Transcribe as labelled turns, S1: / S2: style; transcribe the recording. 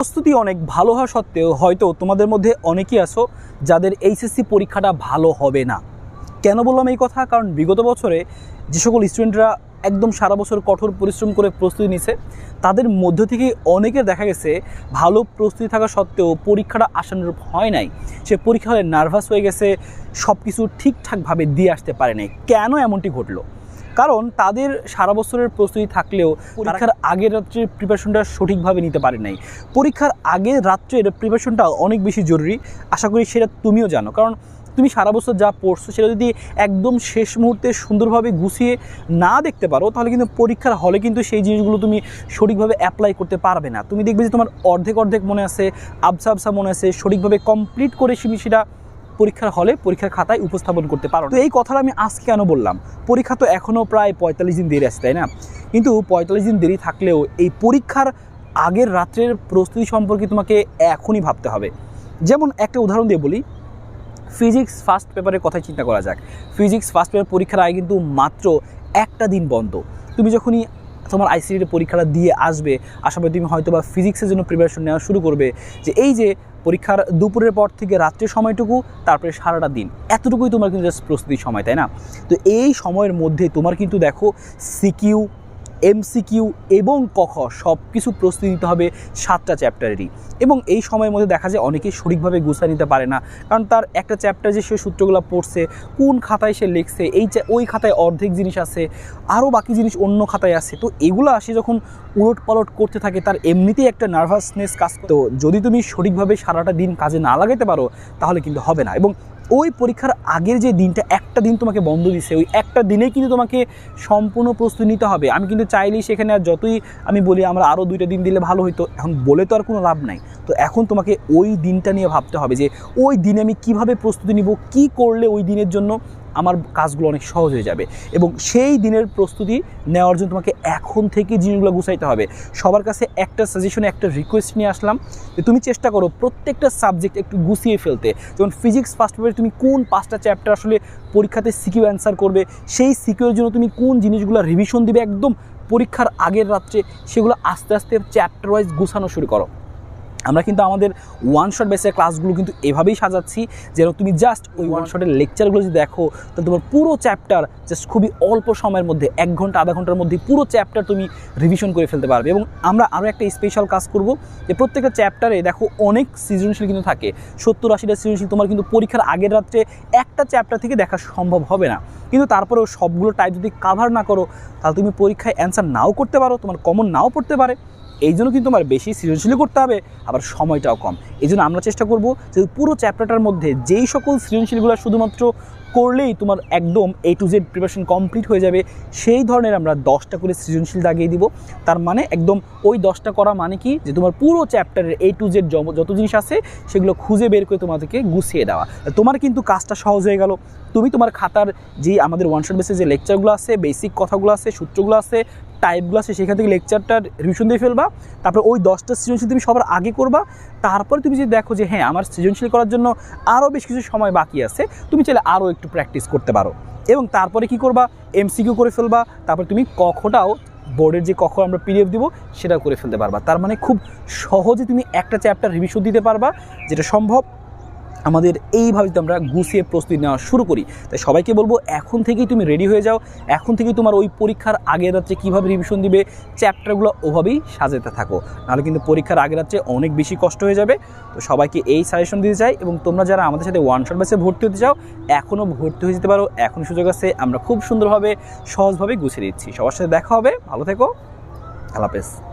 S1: প্রস্তুতি অনেক ভালো হওয়া সত্ত্বেও হয়তো তোমাদের মধ্যে অনেকেই আছো যাদের এইচএসসি পরীক্ষাটা ভালো হবে না। কেন বললাম এই কথা? কারণ বিগত বছরে যে সকল স্টুডেন্টরা একদম সারা বছর কঠোর পরিশ্রম করে প্রস্তুতি নিছে, তাদের মধ্য থেকে অনেকের দেখা গেছে ভালো প্রস্তুতি থাকা সত্ত্বেও পরীক্ষাটা আশানুরূপ হয় নাই। সে পরীক্ষা হলে নার্ভাস হয়ে গেছে সব কিছু ঠিকঠাকভাবে দিয়ে আসতে পারে নাই। কেন এমনটি ঘটলো? কারণ তাদের সারা বছরের প্রস্তুতি থাকলেও পরীক্ষার আগের রাত্রের প্রিপারেশনটা সঠিকভাবে নিতে পারে নাই। পরীক্ষার আগের রাত্রের প্রিপারেশনটা অনেক বেশি জরুরি। আশা করি সেটা তুমিও জানো। কারণ তুমি সারা বছর যা পড়ছো সেটা যদি একদম শেষ মুহূর্তে সুন্দরভাবে গুছিয়ে না দেখতে পারো তাহলে কিন্তু পরীক্ষার হলে কিন্তু সেই জিনিসগুলো তুমি সঠিকভাবে অ্যাপ্লাই করতে পারবে না। তুমি দেখবে যে তোমার অর্ধেক অর্ধেক মনে আছে আবসা আবসা মনে আছে সঠিকভাবে কমপ্লিট করে সেটা পরীক্ষার হলে পরীক্ষার খাতায় উপস্থাপন করতে পারো তো এই কথাটা আমি আজকে কেন বললাম? পরীক্ষা তো এখনও প্রায় পঁয়তাল্লিশ দিন দেরি আছে, তাই না? কিন্তু পঁয়তাল্লিশ দিন দেরি থাকলেও এই পরীক্ষার আগের রাত্রের প্রস্তুতি সম্পর্কে তোমাকে এখনই ভাবতে হবে। যেমন একটা উদাহরণ দিয়ে বলি ফিজিক্স ফার্স্ট পেপারের কথা চিন্তা করা যাক। ফিজিক্স ফার্স্ট পেপার পরীক্ষার আগে কিন্তু মাত্র একটা দিন বন্ধ। তুমি যখনই তোমার আইসিডির পরীক্ষাটা দিয়ে আসবে। আসামে তুমি হয়তো বা ফিজিক্সের জন্য প্রিপারেশন নেওয়া শুরু করবে। যে এই যে পরীক্ষার দুপুরের পর থেকে রাত্রের সময়টুকু, তারপরে সারাটা দিন। এতটুকুই তোমার কিন্তু জাস্ট প্রস্তুতির সময়, তাই না? তো এই সময়ের মধ্যে তোমার কিন্তু দেখো সিকিউ এমসিকিউ এবং কখ সব কিছু প্রস্তুতি নিতে হবে সাতটা চ্যাপ্টারেরই। এবং এই সময়ের মধ্যে দেখা যায় অনেকেই সঠিকভাবে গুছিয়ে নিতে পারে না। কারণ তার একটা চ্যাপ্টার যে সে সূত্রগুলো পড়ছে, কোন খাতায় সে লিখছে, এই ওই খাতায় অর্ধেক জিনিস আছে আরও বাকি জিনিস অন্য খাতায় আছে। তো এগুলো আসে যখন উলট পালট করতে থাকে, তার এমনিতেই একটা নার্ভাসনেস কাজ। তো যদি তুমি সঠিকভাবে সারাটা দিন কাজে না লাগাতে পারো, তাহলে কিন্তু হবে না। এবং ওই পরীক্ষার আগের যে দিনটা, একটা দিন তোমাকে বন্ধ দিছে। ওই একটা দিনে কিন্তু তোমাকে সম্পূর্ণ প্রস্তুতি নিতে হবে। আমি কিন্তু চাইলেই সেখানে আর যতই আমি বলি, আমরা আরও দুইটা দিন দিলে ভালো হইতো। এখন বলে তো আর কোনো লাভ নাই। তো এখন তোমাকে ওই দিনটা নিয়ে ভাবতে হবে যে, ওই দিনে আমি কীভাবে প্রস্তুতি নিব, কি করলে ওই দিনের জন্য আমার কাজগুলো অনেক সহজ হয়ে যাবে। এবং সেই দিনের প্রস্তুতি নেওয়ার জন্য তোমাকে এখন থেকে জিনিসগুলো গুছাইতে হবে। সবার কাছে একটা সাজেশনে একটা রিকোয়েস্ট নিয়ে আসলাম যে তুমি চেষ্টা করো প্রত্যেকটা সাবজেক্ট একটু গুছিয়ে ফেলতে। যেমন ফিজিক্স ফার্স্ট পেপারে তুমি কোন পাঁচটা চ্যাপ্টার আসলে পরীক্ষাতে সিকিউ অ্যান্সার করবে, সেই সিকিউর জন্য তুমি কোন জিনিসগুলো রিভিশন দিবে একদম পরীক্ষার আগের রাত্রে, সেগুলো আস্তে আস্তে চ্যাপ্টার ওয়াইজ গুছানো শুরু করো। আমরা কিন্তু আমাদের ওয়ান শট বেসের ক্লাসগুলো কিন্তু এভাবেই সাজাচ্ছি যেন তুমি জাস্ট ওই ওয়ান শটের লেকচারগুলো যদি দেখো, তাহলে তোমার পুরো চ্যাপ্টার জাস্ট খুবই অল্প সময়ের মধ্যে, এক ঘণ্টা, আধা ঘণ্টার মধ্যে পুরো চ্যাপ্টার তুমি রিভিশন করে ফেলতে পারবে। এবং আমরা আরও একটা স্পেশাল কাজ করব, যে প্রত্যেকটা চ্যাপ্টারে দেখো অনেক সৃজনশীল কিন্তু থাকে। সত্তর, আশিটা সৃজনশীল, তোমার কিন্তু পরীক্ষার আগের রাত্রে একটা চ্যাপ্টার থেকে দেখা সম্ভব হবে না। কিন্তু তারপরেও সবগুলো টাইপ যদি কাভার না করো, তাহলে তুমি পরীক্ষায় অ্যান্সার নাও করতে পারো, তোমার কমন নাও পড়তে পারে। এই জন্য কিন্তু আমার বেশি সৃজনশীল করতে হবে, আবার সময়টাও কম। এই জন্য আমরা চেষ্টা করব যে পুরো চ্যাপ্টারটার মধ্যে যেই সকল সৃজনশীলগুলো শুধুমাত্র করলেই তোমার একদম A to Z preparation complete হয়ে যাবে, সেই ধরনের আমরা দশটা করে সৃজনশীল দাগিয়ে দিব। তার মানে একদম ওই দশটা করা মানে কি? যে তোমার পুরো চ্যাপ্টারের এ টু জেড যত জিনিস আছে, সেগুলো খুঁজে বের করে তোমাদেরকে গুছিয়ে দেওয়া। তোমার কিন্তু কাজটা সহজ হয়ে গেল। তুমি তোমার খাতার যে আমাদের ওয়ান শট বেসে যে লেকচারগুলো আছে বেসিক কথাগুলো আছে, সূত্রগুলো আছে টাইপগুলো আছে, সেখান থেকে লেকচারটা রিভিশন দিয়ে ফেলবা। তারপর ওই দশটা সৃজনশীল তুমি সবার আগে করবা। তারপর তুমি যদি দেখো যে হ্যাঁ আমার সৃজনশীল করার জন্য আরও বেশ কিছু সময় বাকি আছে, তুমি চাইলে আরও একটু প্র্যাকটিস করতে পারো। এবং তারপরে কি করবা? এমসিকিউ করে ফেলবা। তারপর তুমি কখটাও বোর্ডের যে কখন আমরা পিডিএফ দিব, সেটাও করে ফেলতে পারবা। তার মানে খুব সহজে তুমি একটা চ্যাপ্টার রিভিশন দিতে পারবা, যেটা সম্ভব। আমাদের এইভাবে যদি আমরা গুছিয়ে প্রস্তুতি নেওয়া শুরু করি। তাই সবাইকে বলব, এখন থেকেই তুমি রেডি হয়ে যাও। এখন থেকেই তোমার ওই পরীক্ষার আগের রাত্রে কীভাবে রিভিশন দিবে চ্যাপ্টারগুলো ওভাবেই সাজাতে থাকো। নাহলে কিন্তু পরীক্ষার আগের রাত্রে অনেক বেশি কষ্ট হয়ে যাবে। তো সবাইকে এই সাজেশন দিতে চাই এবং তোমরা যারা আমাদের সাথে ওয়ান শট ব্যাচে ভর্তি হতে চাও, এখনও ভর্তি হয়ে যেতে পারো। এখন সুযোগ আছে, আমরা খুব সুন্দরভাবে, সহজভাবে গুছিয়ে দিচ্ছি সবার সাথে দেখা হবে। ভালো থেকো। আল্লাহ হাফেজ।